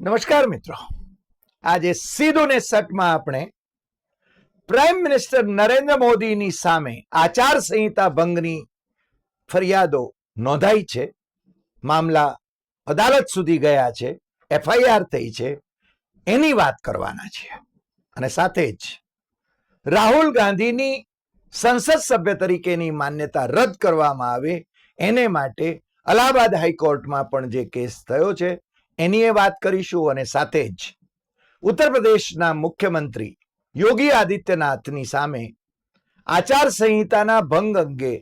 નમસ્કાર મિત્રો. આજે સીધું ને સટમાં આપણે પ્રાઇમ મિનિસ્ટર નરેન્દ્ર મોદીની સામે આચાર સંહિતા ભંગની ફરિયાદો નોંધાઈ છે. મામલા અદાલત સુધી ગયા છે. એફઆઈઆર થઈ છે. એની વાત કરવાના છે. અને સાથે જ રાહુલ ગાંધીની સંસદ સભ્ય તરીકેની માન્યતા રદ કરવામાં આવે. એને માટે અલ્હાબાદ હાઈકોર્ટમાં પણ જે કેસ થયો છે એની એ વાત કરીશું અને સાથે જ ઉત્તર પ્રદેશના મુખ્યમંત્રી યોગી આદિત્યનાથની સામે આચાર સંહિતાના ભંગ અંગે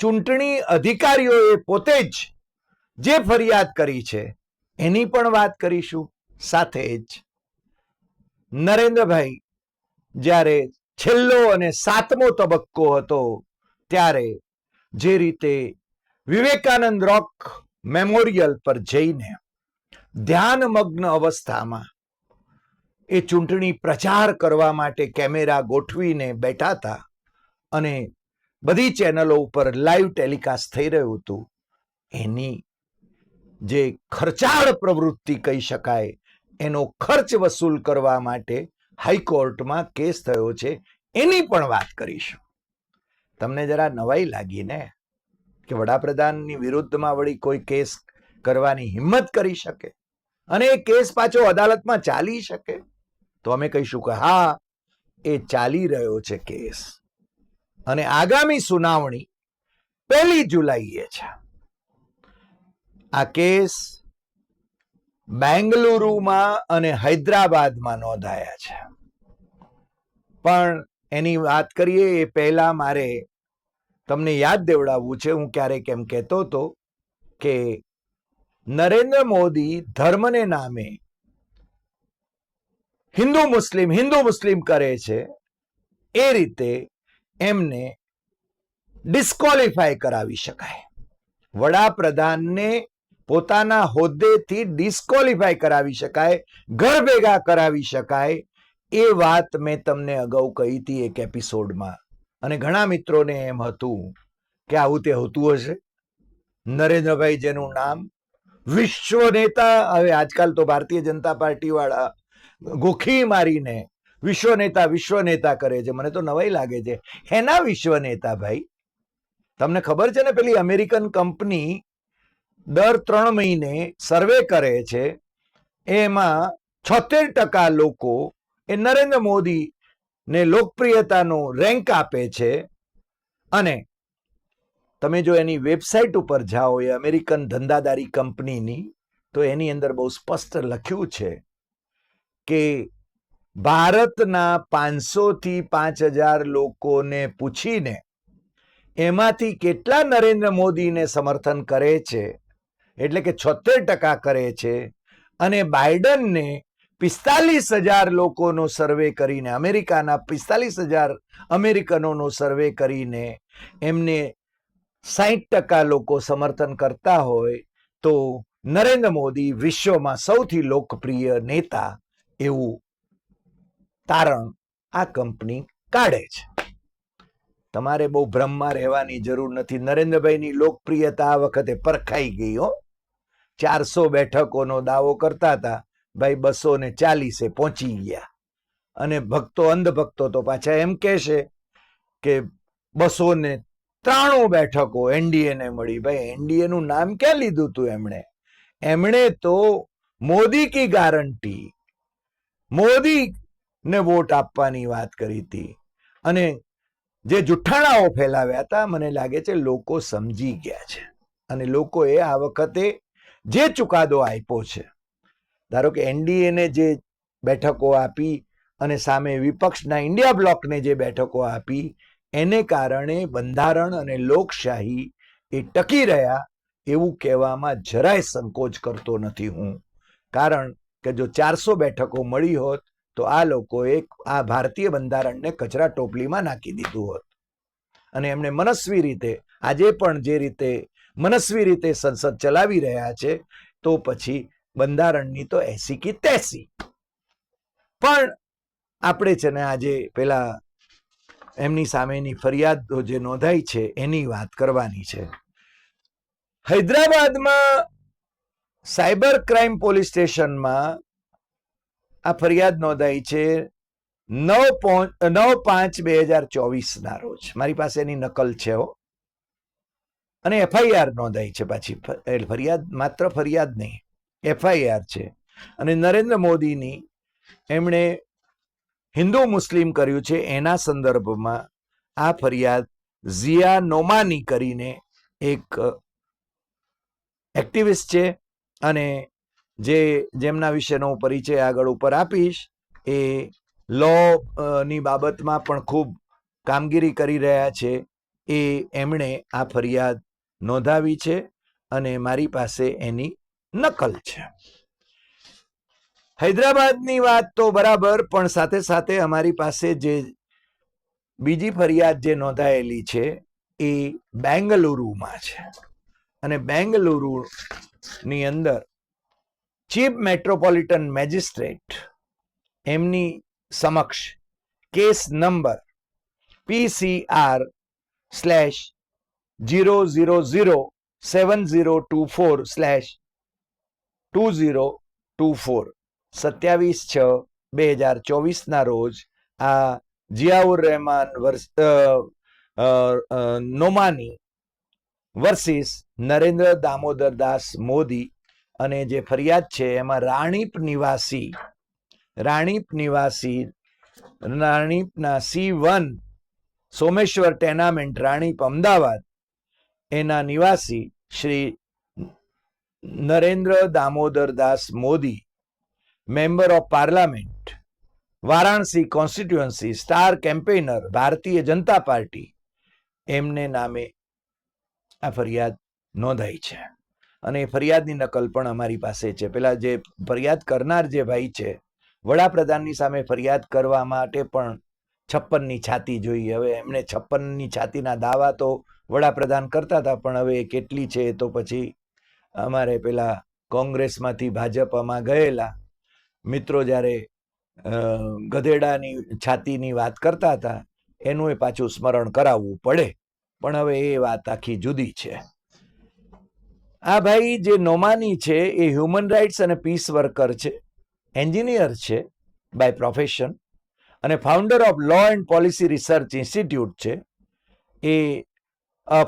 ચૂંટણી અધિકારીઓએ પોતે જ જે ફરિયાદ કરી છે, એની પણ વાત કરીશું. સાથે જ નરેન્દ્રભાઈ જ્યારે છેલ્લો અને સાતમો તબક્કો હતો, ત્યારે જે રીતે વિવેકાનંદ રોક મેમોરિયલ પર જઈને ધ્યાનમગ્ન અવસ્થામાં એ ચૂંટણી પ્રચાર કરવા માટે કેમેરા ગોઠવીને બેઠા હતા અને બધી ચેનલો ઉપર લાઈવ ટેલિકાસ્ટ થઈ રહ્યું હતું. એની જે ખર્ચાળ પ્રવૃત્તિ કહી શકાય, એનો ખર્ચ વસૂલ કરવા માટે હાઈકોર્ટમાં કેસ થયો છે, એની પણ વાત કરીશું. તમને જરા નવાઈ લાગી ને કે વડાપ્રધાનની વિરુદ્ધમાં વળી કોઈ કેસ કરવાની હિંમત કરી શકે? અને એ કેસ પાછો અદાલતમાં ચાલી શકે? તો અમે કહીશું કે હા, એ ચાલી રહ્યો છે કેસ. અને આગામી સુનાવણી પહેલી જુલાઈએ છે. આ કેસ બેંગલુરુમાં અને હૈદરાબાદમાં નોંધાયા છે. પણ એની વાત કરીએ, એ પહેલા મારે તમને યાદ દેવડાવવું છે. હું ક્યારેક એમ કહેતો હતો કે નરેન્દ્ર મોદી ધર્મને નામે હિન્દુ મુસ્લિમ હિન્દુ મુસ્લિમ કરે છે, એ રીતે એમને ડિસ્કોલિફાય કરાવી શકાય. વડાપ્રધાનને પોતાના હોદ્દેથી ડિસ્કોલિફાય કરાવી શકાય, ઘર ભેગા કરાવી શકાય, એ વાત મેં તમને અગાઉ કહી હતી એક એપિસોડમાં. અને ઘણા મિત્રોને એમ હતું કે આવું તે હોતું હશે. નરેન્દ્રભાઈ જેનું નામ વિશ્વ નેતા, હવે આજકાલ તો ભારતીય જનતા પાર્ટી વાળા ગોખી મારીને વિશ્વ નેતા વિશ્વ નેતા કરે છે. મને તો નવાઈ લાગે છે. હેના વિશ્વ નેતા ભાઈ? તમને ખબર છે ને પેલી અમેરિકન કંપની દર ત્રણ મહિને સર્વે કરે છે, એમાં છોતેર ટકા લોકો એ નરેન્દ્ર મોદી ને લોકપ્રિયતાનો રેન્ક આપે છે અને તમે જો એની વેબસાઇટ ઉપર જાઓ, એ અમેરિકન ધંધાદારી કંપનીની, તો એની અંદર બહુ સ્પષ્ટ લખ્યું છે કે ભારતના પાંચસોથી પાંચ હજાર લોકોને પૂછીને એમાંથી કેટલા નરેન્દ્ર મોદીને સમર્થન કરે છે, એટલે કે છોતેર ટકા કરે છે, અને બાઇડનને પિસ્તાલીસ હજાર લોકોનો સર્વે કરીને, અમેરિકાના પિસ્તાલીસ હજાર અમેરિકનોનો સર્વે કરીને એમને સાહીઠ ટકા લોકો સમર્થન કરતા હોય તો નરેન્દ્ર મોદી વિશ્વમાં સૌથી લોકપ્રિય નેતા એવું તારણ આ કંપની કાઢે છે. તમારે બહુ ભ્રમમાં રહેવાની જરૂર નથી. નરેન્દ્રભાઈની લોકપ્રિયતા આ વખતે પરખાઈ ગઈ હો. ચારસો બેઠકોનો દાવો કરતા હતા. ભાઈ બસો ને ચાલીસે પહોંચી ગયા. અને ભક્તો અંધભક્તો તો પાછા એમ કહેશે કે બસો ને ત્રાણું બેઠકો એનડીએ ને મળી. ભાઈ, એનડીએ નું નામ ક્યાં લીધું તું એમણે? એમણે તો મોદી કી ગારંટી મોદી ને વોટ આપવાની વાત કરી હતી. અને જે જુઠ્ઠાણાઓ ફેલાવ્યા હતા, મને લાગે છે લોકો સમજી ગયા છે. અને લોકોએ આ વખતે જે ચુકાદો આપ્યો છે, ધારો કે એનડીએને જે બેઠકો આપી અને સામે વિપક્ષના ઇન્ડિયા બ્લોકને જે બેઠકો આપી એને કારણે બંધારણ અને લોકશાહી એ ટકી રહ્યા એવું કહેવામાં જરાય સંકોચ કરતો નથી હું. કારણ કે જો ચારસો બેઠકો મળી હોત, તો આ લોકોએ આ ભારતીય બંધારણને કચરા ટોપલીમાં નાખી દીધું હોત. અને એમણે મનસ્વી રીતે, આજે પણ જે રીતે મનસ્વી રીતે સંસદ ચલાવી રહ્યા છે, તો પછી બંધારણની તો એસી કી તેસી. પણ આપણે છે ને આજે પેલા એમની સામેની ફરિયાદો જે નોંધાઈ છે, એની વાત કરવાની છે. હૈદરાબાદમાં સાયબર ક્રાઇમ પોલીસ સ્ટેશનમાં આ ફરિયાદ નોંધાઈ છે, નવ નવ પાંચ બે હજાર ચોવીસના રોજ. મારી પાસે એની નકલ છે હો. અને એફઆઈઆર નોંધાઈ છે પાછી. ફરિયાદ, માત્ર ફરિયાદ નહીં, એફઆઈઆર છે. અને નરેન્દ્ર મોદીની એમણે હિન્દુ મુસ્લિમ કર્યું છે, એના સંદર્ભમાં આ ફરિયાદ ઝિયા નોમાની કરીને એક એક્ટિવિસ્ટ છે અને જે જેમના વિશેનો પરિચય આગળ ઉપર આપીશ, એ લો ની બાબતમાં પણ ખૂબ કામગીરી કરી રહ્યા છે, એ એમણે આ ફરિયાદ નોંધાવી છે અને મારી પાસે એની નકલ છે. હૈદરાબાદની વાત તો બરાબર, પણ સાથે સાથે અમારી પાસે જે બીજી ફરિયાદ જે નોંધાયેલી છે એ બેંગલુરુમાં છે. અને બેંગલુરુની અંદર ચીફ મેટ્રોપોલિટન મેજિસ્ટ્રેટ એમની સમક્ષ case number PCR slash zero zero zero seven zero two four slash two zero two four સત્યાવીસ છ, બે હજાર ચોવીસના રોજ આ જિયાઉર રહેમાન વર્ષ નોમાની વર્સિસ નરેન્દ્ર દામોદર દાસ મોદી અને જે ફરિયાદ છે એમાં રાણીપ નિવાસી રાણીપ નિવાસી, રાણીપના C one Someshwar tenement, Ranip Ahmedabad, એના નિવાસી Shri Narendra Damodar Das Modi member of parliament Varanasi constituency star campaigner Bharatiya Janata party એમને નામે આ ફરિયાદ નોંધાઈ છે. અને એ ફરિયાદની નકલ પણ અમારી પાસે છે. પેલા જે ફરિયાદ કરનાર જે ભાઈ છે, વડાપ્રધાનની સામે ફરિયાદ કરવા માટે પણ છપ્પનની છાતી જોઈએ હવે એમણે છપ્પનની છાતીના દાવા તો વડાપ્રધાન કરતા હતા, પણ હવે એ કેટલી છે તો પછી અમારે પેલા કોંગ્રેસમાંથી ભાજપમાં ગયેલા મિત્રો જ્યારે ગધેડાની, છાતીની વાત કરતા હતા, એનું એ પાછું સ્મરણ કરાવવું પડે. પણ હવે એ વાત આખી જુદી છે. આ ભાઈ જે નોમાની છે, એ હ્યુમન રાઇટ્સ અને પીસ વર્કર છે, એન્જિનિયર છે, બાય પ્રોફેશન, અને founder of law and policy research institute છે. એ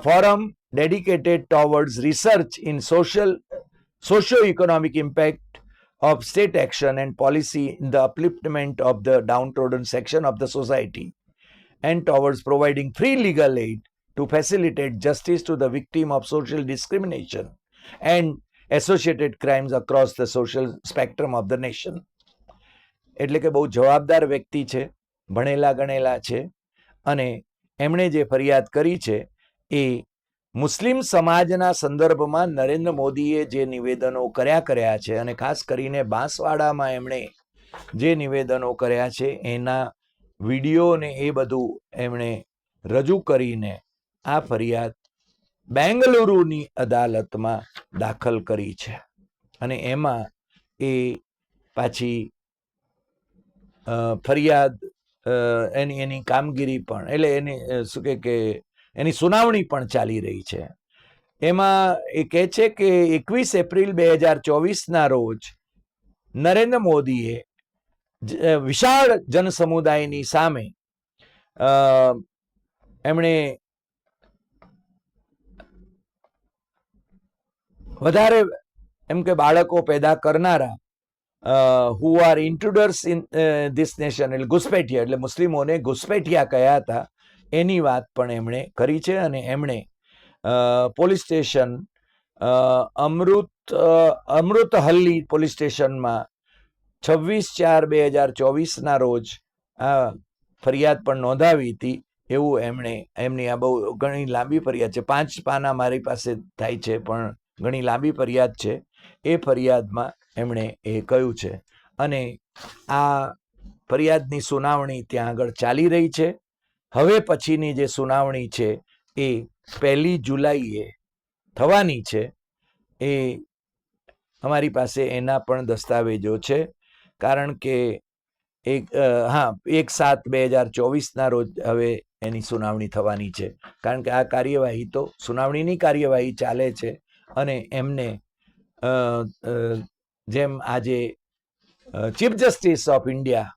forum dedicated towards research in social, socio economic impact of state action and policy in the upliftment of the downtrodden section of the society and towards providing free legal aid to facilitate justice to the victim of social discrimination and associated crimes across the social spectrum of the nation એટલે કે બહુ જવાબદાર વ્યક્તિ છે ભણેલા ગણેલા છે અને એમણે જે ફરિયાદ કરી છે એ મુસ્લિમ સમાજના સંદર્ભમાં નરેન્દ્ર મોદીએ જે નિવેદનો કર્યા કર્યા છે અને ખાસ કરીને બાંસવાડામાં એમણે જે નિવેદનો કર્યા છે, એના વીડિયો ને એ બધું એમણે રજૂ કરીને આ ફરિયાદ બેંગલુરુની અદાલતમાં દાખલ કરી છે. અને એમાં એ પાછી ફરિયાદ એની એની કામગીરી પણ, એટલે એની શું કે એની સુનાવણી પણ ચાલી રહી છે. એમાં એ કહે છે કે એકવીસ એપ્રિલ બે હજાર ચોવીસના રોજ નરેન્દ્ર મોદીએ વિશાળ જનસમુદાયની સામે એમણે વધારે એમ કે બાળકો પેદા કરનારા who are intruders in this nation એટલે ઘુસપેઠિયા, એટલે મુસ્લિમોને ઘુસપેઠિયા કહ્યા હતા એની વાત પણ એમણે કરી છે અને એમણે police station Amrut Amruthalli police સ્ટેશનમાં છવ્વીસ ચાર બે હજાર ચોવીસના રોજ આ ફરિયાદ પણ નોંધાવી હતી એવું એમણે, એમની આ બહુ ઘણી લાંબી ફરિયાદ છે. પાંચ પાના મારી પાસે થાય છે પણ ઘણી લાંબી ફરિયાદ છે. એ ફરિયાદમાં એમણે એ કહ્યું છે. અને આ ફરિયાદની સુનાવણી ત્યાં આગળ ચાલી રહી છે. હવે પછીની જે સુનાવણી છે એ પહેલી જુલાઈએ થવાની છે. એ અમારી પાસે એના પણ દસ્તાવેજો છે. કારણ કે એક હા, એક સાત બે હજાર ચોવીસના રોજ હવે એની સુનાવણી થવાની છે. કારણ કે આ કાર્યવાહી તો સુનાવણીની કાર્યવાહી ચાલે છે અને એમને જેમ આજે ચીફ જસ્ટિસ ઓફ ઇન્ડિયા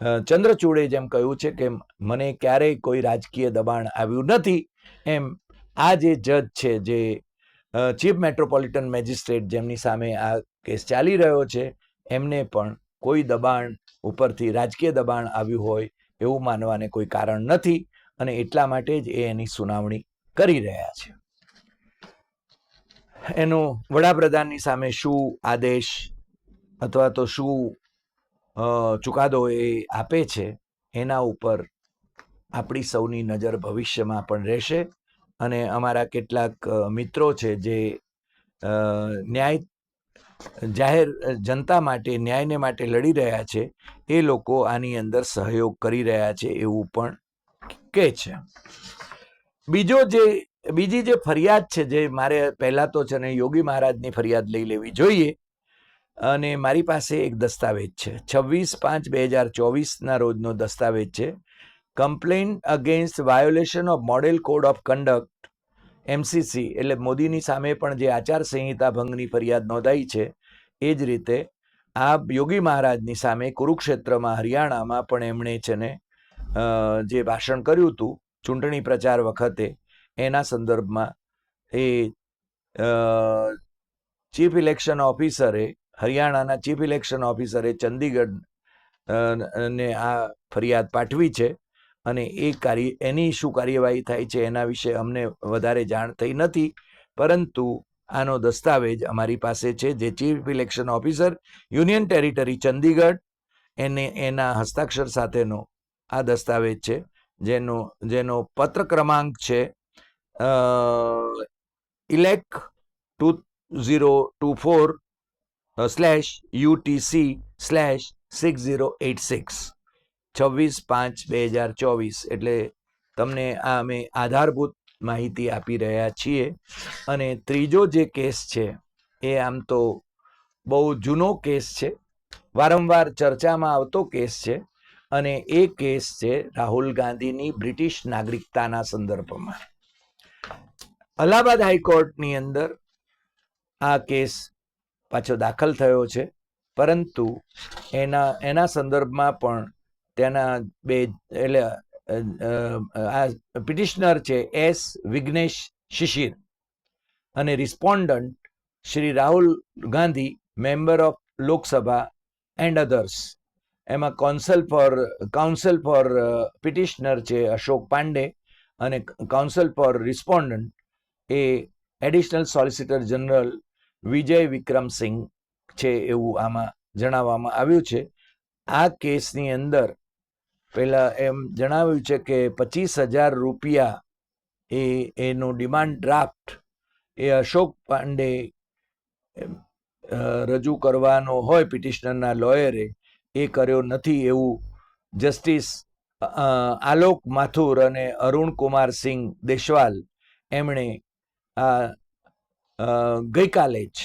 ચંદ્રચૂડે જેમ કહ્યું છે કે મને ક્યારેય કોઈ રાજકીય દબાણ આવ્યું નથી, એમ આ જે જજ છે, જે ચીફ મેટ્રોપોલિટન મેજિસ્ટ્રેટ જેમની સામે આ કેસ ચાલી રહ્યો છે, એમને પણ કોઈ દબાણ ઉપરથી રાજકીય દબાણ આવ્યું હોય એવું માનવાને કોઈ કારણ નથી અને એટલા માટે જ એ એની સુનાવણી કરી રહ્યા છે. એનો વડાપ્રધાનની સામે શું આદેશ અથવા તો શું ચુકાદો એ આપે છે, એના ઉપર આપણી સૌની નજર ભવિષ્યમાં પણ રહેશે. અને અમારા કેટલાક મિત્રો છે જે ન્યાય, જાહેર જનતા માટે, ન્યાયને માટે લડી રહ્યા છે, એ લોકો આની અંદર સહયોગ કરી રહ્યા છે એવું પણ કહે છે. બીજો જે, બીજી જે ફરિયાદ છે જે મારે પહેલાં તો છે ને યોગી મહારાજની ફરિયાદ લઈ લેવી જોઈએ અને મારી પાસે એક દસ્તાવેજ છે. છવ્વીસ પાંચ બે હજાર ચોવીસના રોજનો દસ્તાવેજ છે. Complain against violation of model code of conduct MCC એટલે મોદીની સામે પણ જે આચાર સંહિતા ભંગની ફરિયાદ નોંધાઈ છે, એ જ રીતે આ યોગી મહારાજની સામે કુરુક્ષેત્રમાં હરિયાણામાં પણ એમણે છે ને જે ભાષણ કર્યું હતું, ચૂંટણી પ્રચાર વખતે, એના સંદર્ભમાં એ ચીફ ઇલેક્શન ઓફિસરે હરિયાણાના ચીફ ઇલેક્શન ઓફિસરે ચંદીગઢ ને આ ફરિયાદ પાઠવી છે અને એ કાર્ય, એની શું કાર્યવાહી થાય છે એના વિશે અમને વધારે જાણ થઈ નથી. પરંતુ આનો દસ્તાવેજ અમારી પાસે છે જે chief election officer, union territory Chandigarh, એને એના હસ્તાક્ષર સાથેનો આ દસ્તાવેજ છે. જેનો જેનો પત્ર ક્રમાંક છે elec two zero two four slash UTC slash six zero eight six છવ્વીસ પાંચ બે હજાર ચોવીસ. એટલે તમને આ અમે આધારભૂત માહિતી આપી રહ્યા છીએ. અને ત્રીજો જે કેસ છે, એ આમ તો બહુ જૂનો કેસ છે. વારંવાર ચર્ચામાં આવતો કેસ છે. અને એ કેસ છે રાહુલ ગાંધીની બ્રિટિશ નાગરિકતાના સંદર્ભમાં. અલ્હાબાદ હાઈકોર્ટની અંદર આ કેસ પાછો દાખલ થયો છે. પરંતુ એના એના સંદર્ભમાં પણ તેના બે, એટલે આ પિટિશનર છે એસ વિઘ્નેશ શિશિર અને respondent Shri Rahul Gandhi, member of Lok Sabha and others. એમાં counsel for counsel for petitioner છે અશોક પાંડે અને counsel for respondent A additional solicitor general Vijay Vikramsinh છે એવું આમાં જણાવવામાં આવ્યું છે. આ કેસની અંદર પહેલા એમ જણાવ્યું છે કે પચીસ હજાર રૂપિયા એ એનું ડિમાન્ડ ડ્રાફ્ટ એ અશોક પાંડે રજૂ કરવાનો હોય પિટિશનરના લોયરે એ કર્યો નથી એવું જસ્ટિસ આલોક માથુર અને અરુણ કુમાર સિંહ દેશવાલ એમણે આ ગઈકાલે જ.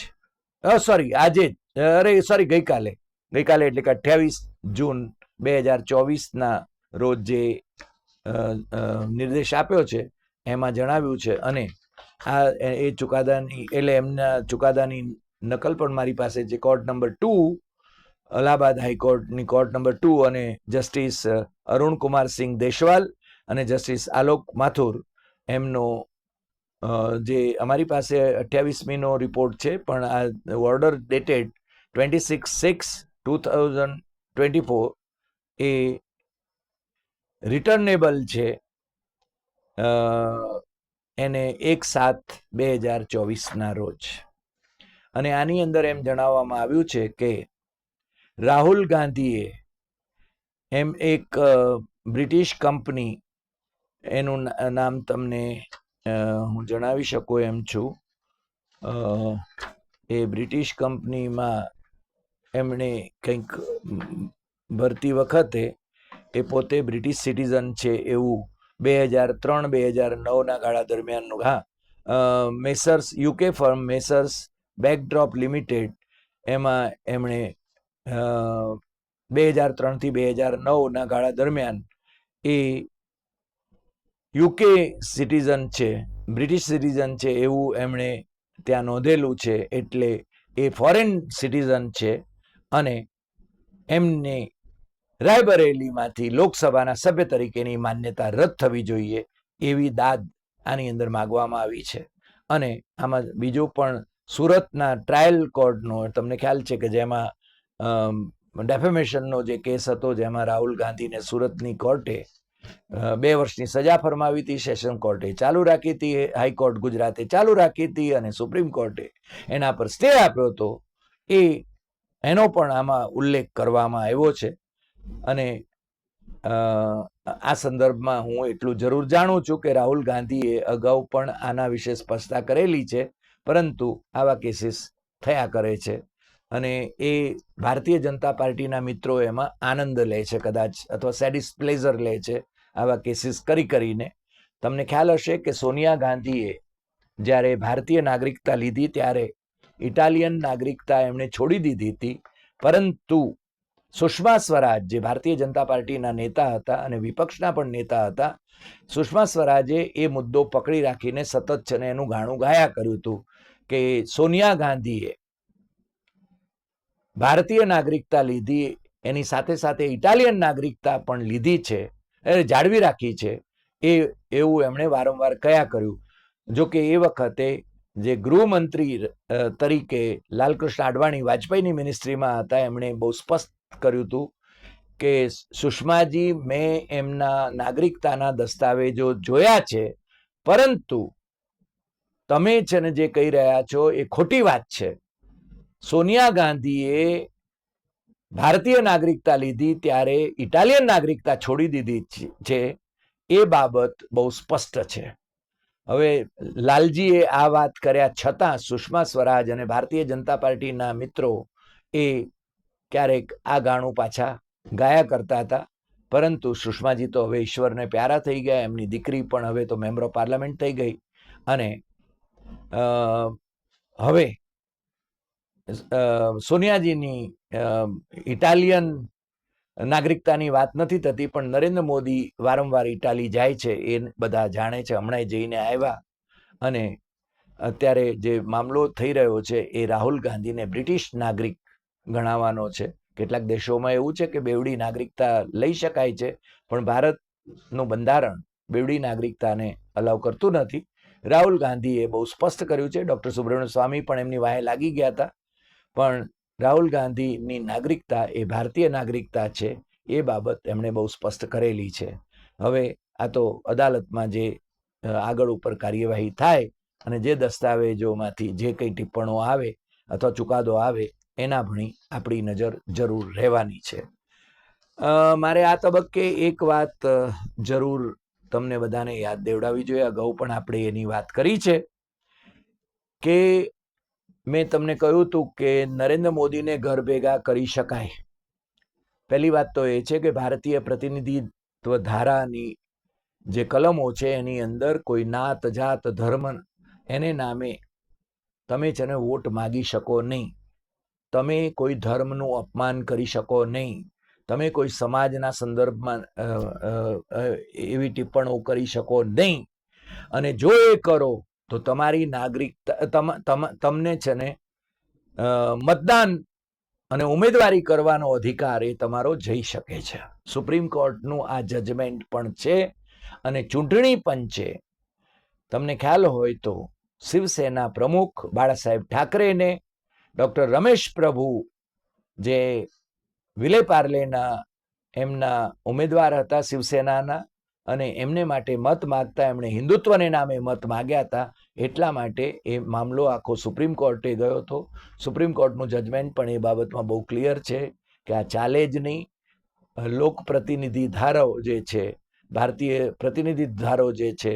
સોરી આજે જ. અરે સોરી ગઈકાલે. ગઈકાલે એટલે કે અઠ્યાવીસ જૂન બે હજાર ચોવીસના રોજ જે નિર્દેશ આપ્યો છે, એમાં જણાવ્યું છે. અને આ, એ ચુકાદાની, એટલે એમના ચુકાદાની નકલ પણ મારી પાસે છે. કોર્ટ નંબર ટુ, અલ્હાબાદ હાઈકોર્ટની કોર્ટ નંબર ટુ અને જસ્ટિસ અરુણ કુમાર સિંહ દેશવાલ અને જસ્ટિસ આલોક માથુર એમનો જે અમારી પાસે અઠ્યાવીસમીનો રિપોર્ટ છે, પણ આ order dated twenty six six two thousand twenty four એ રિટર્નેબલ છે. એને એક સાત બે હજાર ચોવીસના રોજ. અને આની અંદર એમ જણાવવામાં આવ્યું છે કે રાહુલ ગાંધીએ એમ એક બ્રિટિશ કંપની એનું નામ તમને હું જણાવી શકું એમ છું. એ બ્રિટિશ કંપનીમાં એમણે કંઈક ભરતી વખતે એ પોતે બ્રિટિશ સિટીઝન છે એવું બે હજાર ત્રણ, બે હજાર નવના ગાળા દરમિયાનનું, હા. Messrs, UK firm messrs backdrop limited એમાં એમણે બે હજાર ત્રણથી બે હજાર નવના ગાળા દરમિયાન એ યુકે સિટીઝન છે, બ્રિટિશ સિટીઝન છે એવું એમણે ત્યાં નોંધેલું છે એટલે એ ફોરેન સિટીઝન છે અને એમને રાયબરેલીમાંથી લોકસભાના સભ્ય તરીકેની માન્યતા રદ થવી જોઈએ એવી દાદ આની અંદર માગવામાં આવી છે. અને આમાં બીજું પણ સુરતના ટ્રાયલ કોર્ટનો, તમને ખ્યાલ છે કે જેમાં ડેફેમેશનનો જે કેસ હતો, જેમાં રાહુલ ગાંધીને સુરતની કોર્ટે બે વર્ષની સજા ફરમાવી હતી, સેશન કોર્ટે ચાલુ રાખી હતી, હાઈકોર્ટ ગુજરાતે ચાલુ રાખી હતી અને સુપ્રીમ કોર્ટે એના પર સ્ટે આપ્યો હતો. એ, એનો પણ આમાં ઉલ્લેખ કરવામાં આવ્યો છે. અને આ સંદર્ભમાં હું એટલું જરૂર જાણું છું કે રાહુલ ગાંધીએ અગાઉ પણ આના વિશે સ્પષ્ટતા કરેલી છે, પરંતુ આવા કેસીસ થયા કરે છે. અને એ ભારતીય જનતા પાર્ટીના મિત્રો એમાં આનંદ લે છે, કદાચ અથવા સેડિસ પ્લેઝર લે છે. આવા કેસીસ કરી કરીને તમને ખ્યાલ હશે કે સોનિયા ગાંધીએ જ્યારે ભારતીય નાગરિકતા લીધી ત્યારે ઇટાલિયન નાગરિકતા એમણે છોડી દીધી હતી. પરંતુ સુષ્મા સ્વરાજ, જે ભારતીય જનતા પાર્ટીના નેતા હતા અને વિપક્ષના પણ નેતા હતા, સુષ્મા સ્વરાજે એ મુદ્દો પકડી રાખીને સતત છે ને એનું ગાણું ગાયા કર્યું હતું કે સોનિયા ગાંધીએ ભારતીય નાગરિકતા લીધી, એની સાથે સાથે ઇટાલિયન નાગરિકતા પણ લીધી છે. જાળવી રાખી છે. એ એવું એમણે વારંવાર કયા કર્યું? જો કે એ વખતે જે ગૃહમંત્રી તરીકે લાલકૃષ્ણ આડવાણી વાજપેયીની મિનિસ્ટ્રીમાં હતા, એમણે બહુ સ્પષ્ટ કર્યું હતું કે સુષ્માજી મેં એમના નાગરિકતાના દસ્તાવેજો જોયા છે, પરંતુ તમે છે ને જે કહી રહ્યા છો એ ખોટી વાત છે. સોનિયા ગાંધીએ ભારતીય નાગરિકતા લીધી ત્યારે ઇટાલિયન નાગરિકતા છોડી દીધી છે- એ બાબત બહુ સ્પષ્ટ છે. હવે લાલજીએ આ વાત કર્યા છતાં સુષ્મા સ્વરાજ અને ભારતીય જનતા પાર્ટીના મિત્રો એ ક્યારેક આ ગાણું પાછા ગાયા કરતા હતા. પરંતુ સુષ્માજી તો હવે ઈશ્વરને પ્યારા થઈ ગયા, એમની દીકરી પણ હવે તો મેમ્બર ઓફ પાર્લામેન્ટ થઈ ગઈ. અને હવે સોનિયાજીની ઇટાલિયન નાગરિકતાની વાત નથી થતી, પણ નરેન્દ્ર મોદી વારંવાર ઇટાલી જાય છે, એ બધા જાણે છે હમણાં જઈને આવ્યા. અને અત્યારે જે મામલો થઈ રહ્યો છે, એ રાહુલ ગાંધીને બ્રિટિશ નાગરિક ગણાવવાનો છે. કેટલાક દેશોમાં એવું છે કે બેવડી નાગરિકતા લઈ શકાય છે, પણ ભારતનું બંધારણ બેવડી નાગરિકતાને અલાવ કરતું નથી. રાહુલ ગાંધીએ બહુ સ્પષ્ટ કર્યું છે, ડૉક્ટર સુબ્રમણ્ય સ્વામી પણ એમની વાહે લાગી ગયા હતા. પણ રાહુલ ગાંધીની નાગરિકતા એ ભારતીય નાગરિકતા છે, એ બાબત એમણે બહુ સ્પષ્ટ કરેલી છે. હવે આ તો અદાલતમાં જે આગળ ઉપર કાર્યવાહી થાય અને જે દસ્તાવેજોમાંથી જે કંઈ ટિપ્પણો આવે અથવા ચુકાદો આવે, એના ભણી આપણી નજર જરૂર રહેવાની છે. મારે આ તબક્કે એક વાત જરૂર તમને બધાને યાદ દેવડાવી જોઈએ. અગાઉ પણ આપણે એની વાત કરી છે કે મેં તમને કહ્યું હતું કે નરેન્દ્ર મોદીને ઘર ભેગા કરી શકાય. પહેલી વાત તો એ છે કે ભારતીય પ્રતિનિધિત્વ ધારાની જે કલમો છે એની અંદર કોઈ નાત જાત ધર્મ એને નામે તમે છે ને વોટ માગી શકો નહીં. તમે કોઈ ધર્મનું અપમાન કરી શકો નહીં. તમે કોઈ સમાજના સંદર્ભમાં એવી ટિપ્પણો કરી શકો નહીં. અને જો એ કરો તો તમારી નાગરિકતા, તમ- તમ- તમને છે ને મતદાન અને ઉમેદવારી કરવાનો અધિકાર એ તમારો જઈ શકે છે. સુપ્રીમ કોર્ટનું આ જજમેન્ટ પણ છે અને ચૂંટણી પંચે તમને ખ્યાલ હોય તો શિવસેના પ્રમુખ બાળાસાહેબ ઠાકરેને ડૉક્ટર રમેશ પ્રભુ જે વિલે પાર્લેના એમના ઉમેદવાર હતા શિવસેનાના અને એમને માટે મત માગતા એમણે હિન્દુત્વને નામે મત માગ્યા હતા. એટલા માટે એ મામલો આખો સુપ્રીમ કોર્ટે ગયો હતો. સુપ્રીમ કોર્ટનું જજમેન્ટ પણ એ બાબતમાં બહુ ક્લિયર છે કે આ ચાલે જ નહીં. લોક પ્રતિનિધિ ધારો જે છે, ભારતીય પ્રતિનિધિ ધારો જે છે,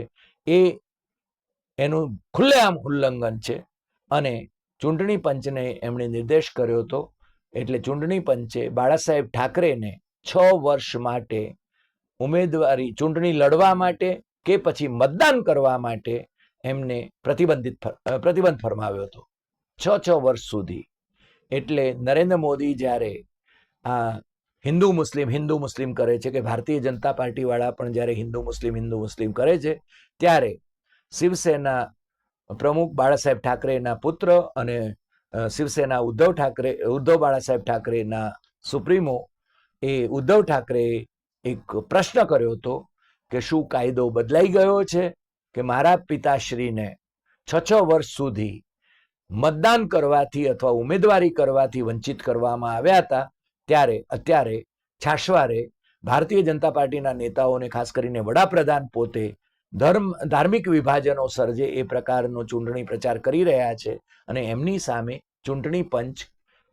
એ એનું ખુલ્લેઆમ ઉલ્લંઘન છે. અને ચૂંટણી પંચને એમણે નિર્દેશ કર્યો હતો. એટલે ચૂંટણી પંચે બાળાસાહેબ ઠાકરેને છ વર્ષ માટે ઉમેદવારી ચૂંટણી લડવા માટે કે પછી મતદાન કરવા માટે એમને પ્રતિબંધિત પ્રતિબંધ ફરમાવ્યો હતો. છ છ વર્ષ સુધી. એટલે નરેન્દ્ર મોદી જ્યારે આ હિન્દુ મુસ્લિમ હિન્દુ મુસ્લિમ કરે છે કે ભારતીય જનતા પાર્ટીવાળા પણ જ્યારે હિન્દુ મુસ્લિમ હિન્દુ મુસ્લિમ કરે છે, ત્યારે શિવસેના પ્રમુખ બાળાસાહેબ ઠાકરેના પુત્ર અને શિવસેના ઉદ્ધવ ઠાકરે, ઉદ્ધવ બાળાસાહેબ ઠાકરેના સુપ્રીમો એ ઉદ્ધવ ઠાકરેએ એક પ્રશ્ન કર્યો હતો કે શું કાયદો બદલાઈ ગયો છે કે મારા પિતાશ્રીને છ છ વર્ષ સુધી મતદાન કરવાથી અથવા ઉમેદવારી કરવાથી વંચિત કરવામાં આવ્યા હતા? ત્યારે, અત્યારે છાશવારે ભારતીય જનતા પાર્ટીના નેતાઓને ખાસ કરીને વડાપ્રધાન પોતે ધર્મ, ધાર્મિક વિભાજનો સર્જે એ પ્રકારનો ચૂંટણી પ્રચાર કરી રહ્યા છે અને એમની સામે ચૂંટણી પંચ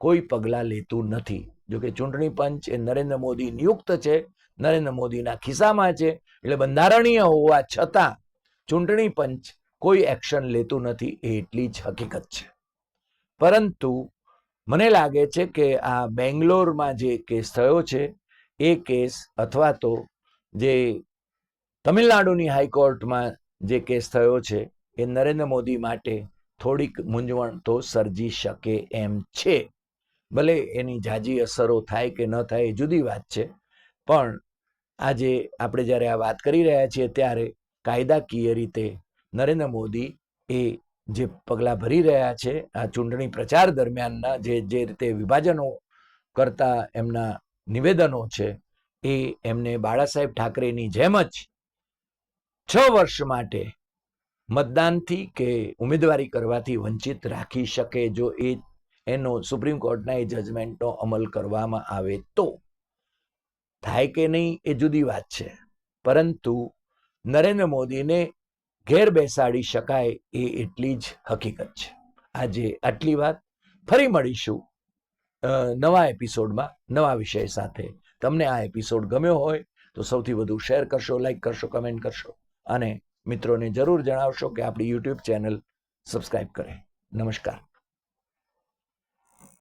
કોઈ પગલાં લેતું નથી. જોકે ચૂંટણી પંચ એ નરેન્દ્ર મોદી નિયુક્ત છે નરેન્દ્ર મોદીના ખિસ્સામાં છે. એટલે બંધારણીય હોવા છતાં ચૂંટણી પંચ કોઈ એક્શન લેતું નથી, એ એટલી જ હકીકત છે. પરંતુ મને લાગે છે કે આ બેંગ્લોરમાં જે કેસ થયો છે, એ કેસ અથવા તો જે તમિલનાડુની હાઈકોર્ટમાં જે કેસ થયો છે, એ નરેન્દ્ર મોદી માટે થોડીક મૂંઝવણ તો સર્જી શકે એમ છે. ભલે એની જાજી અસરો થાય કે ન થાય એ જુદી વાત છે. પણ આજે આપણે જ્યારે આ વાત કરી રહ્યા છીએ ત્યારે કાયદાકીય રીતે નરેન્દ્ર મોદી એ જે પગલાં ભરી રહ્યા છે, આ ચૂંટણી પ્રચાર દરમિયાનના જે જે રીતે વિભાજનો કરતા એમના નિવેદનો છે, એ એમને બાળાસાહેબ ઠાકરેની જેમ જ છ વર્ષ માટે મતદાનથી કે ઉમેદવારી કરવાથી વંચિત રાખી શકે જો એ, એનો સુપ્રીમ કોર્ટના એ જજમેન્ટનો અમલ કરવામાં આવે તો. થાય કે નહીં એ જુદી વાત છે. પરંતુ નરેન્દ્ર મોદીને ઘેર બેસાડી શકાય એ એટલી જ હકીકત છે. આજે આટલી વાત. ફરી મળીશું નવા એપિસોડમાં, નવા વિષય સાથે. તમને આ એપિસોડ ગમ્યો હોય તો સૌથી વધુ શેર કરશો, લાઈક કરશો, કમેન્ટ કરશો. અને મિત્રોને જરૂર જણાવશો કે આપણી યુટ્યુબ ચેનલ સબસ્ક્રાઈબ કરે. નમસ્કાર.